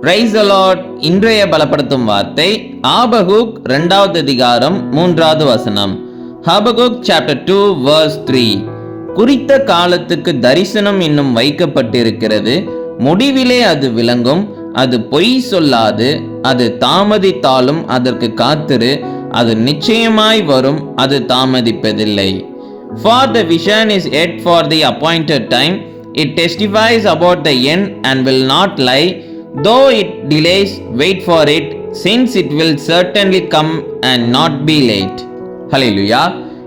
Price allot இன்றைய பலப்படுத்தும் வார்த்தை ஆபகுக் ரெண்டாவது அதிகாரம் மூன்றாவது வசனம். Habakkuk chapter two verse three குறித்த காலத்துக்கு தரிசனம் இன்னும் வைக்கப்பட்டிருக்கிறது. முடிவிலே அது விளங்கும். அது பொய் சொல்லாது. அது தாமதித்தாலும் அதற்கு காத்திரு. அது நிச்சயமாய் வரும். அது தாமதிப்பதில்லை. For the vision is yet for the appointed time it testifies about the end and will not lie though it delays wait for it since it will certainly come and not be late hallelujah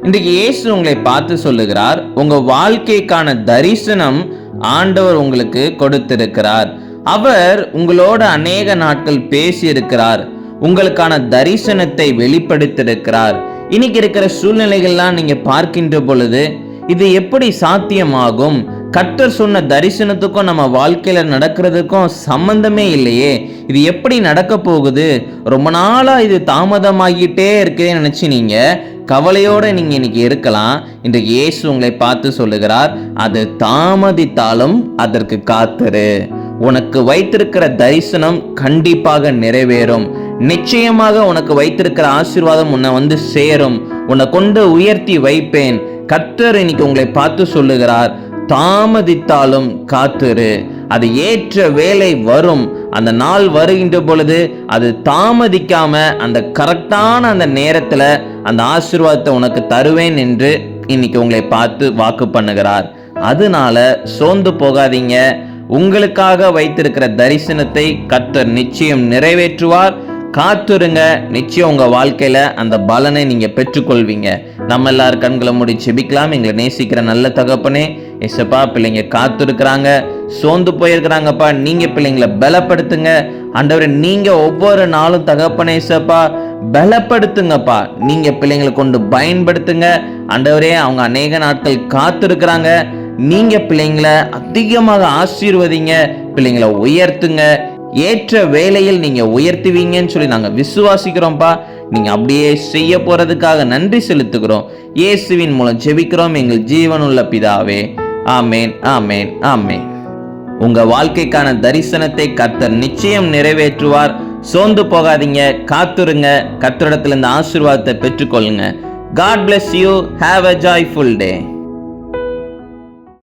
இன்றைக்கு இயேசு உங்களை பார்த்து சொல்லுகிறார் உங்கள் வாழ்க்கைக்கான தரிசனம் ஆண்டவர் உங்களுக்கு கொடுத்திருக்கிறார். அவர் உங்களோட அநேக நாட்கள் பேசியிருக்கிறார். உங்களுக்கான தரிசனத்தை வெளிப்படுத்தியிருக்கிறார். இன்னைக்கு இருக்கிற சூழ்நிலைகள்லாம் நீங்கள் பார்க்கின்ற பொழுது இது எப்படி சாத்தியமாகும்? கர்த்தர் சொன்ன தரிசனத்துக்கும் நம்ம வாழ்க்கையில் நடக்கிறதுக்கும் சம்பந்தமே இல்லையே. இது எப்படி நடக்க போகுது? ரொம்ப நாளாக இது தாமதமாகிட்டே இருக்குதுன்னு நினச்சி நீங்கள் கவலையோடு நீங்கள் இன்னைக்கு இருக்கலாம். இன்று இயேசு உங்களை பார்த்து சொல்லுகிறார் அது தாமதித்தாலும் அதற்கு காத்துரு. உனக்கு வைத்திருக்கிற தரிசனம் கண்டிப்பாக நிறைவேறும். நிச்சயமாக உனக்கு வைத்திருக்கிற ஆசீர்வாதம் உன்னை வந்து சேரும். உன்னை கொண்டு உயர்த்தி வைப்பேன். கர்த்தர் இன்னைக்கு உங்களை பார்த்து சொல்லுகிறார் தாமதித்தாலும் காத்திரு. அது ஏற்ற வேலை வரும். அந்த நாள் வருகின்ற பொழுது அது தாமதிக்காம அந்த கரெக்டான அந்த நேரத்துல அந்த ஆசீர்வாதத்தை உனக்கு தருவேன் என்று இன்னைக்கு உங்களை பார்த்து வாக்கு பண்ணுகிறார். அதனால சோர்ந்து போகாதீங்க. உங்களுக்காக வைத்திருக்கிற தரிசனத்தை கத்தர் நிச்சயம் நிறைவேற்றுவார். காத்துருங்க. நிச்சயம் உங்க வாழ்க்கையில அந்த பலனை நீங்க பெற்றுக்கொள்வீங்க. நம்ம எல்லார் கண்களை முடி செபிக்கலாம் எங்களை நேசிக்கிற நல்ல தகப்பனே எசப்பா பிள்ளைங்க காத்திருக்கிறாங்க சோர்ந்து போயிருக்கிறாங்கப்பா. நீங்கள் பிள்ளைங்களை பலப்படுத்துங்க. ஆண்டவரே நீங்கள் ஒவ்வொரு நாளும் தகப்பனே ஏசப்பா பலப்படுத்துங்கப்பா. நீங்கள் பிள்ளைங்களை கொண்டு பயன்படுத்துங்க. ஆண்டவரே அவங்க அநேக நாட்கள் காத்திருக்கிறாங்க. நீங்கள் பிள்ளைங்களை அதிகமாக ஆசீர்வதிங்க. பிள்ளைங்களை உயர்த்துங்க. ஏற்ற வேலையில் நீங்கள் உயர்த்துவீங்கன்னு சொல்லி நாங்கள் விசுவாசிக்கிறோம்ப்பா. நீங்கள் அப்படியே செய்ய போகிறதுக்காக நன்றி செலுத்துகிறோம். இயேசுவின் மூலம் ஜெபிக்கிறோம். எங்கள் ஜீவனுள்ள பிதாவே. ஆமேன் ஆமேன் ஆமேன். உங்க வாழ்க்கைக்கான தரிசனத்தை கர்த்தர் நிச்சயம் நிறைவேற்றுவார். சோர்ந்து போகாதீங்க காத்துருங்க. கர்த்தரிடத்துல இந்த ஆசீர்வாதத்தை பெற்றுக்கொள்ளுங்க. God bless you have a joyful day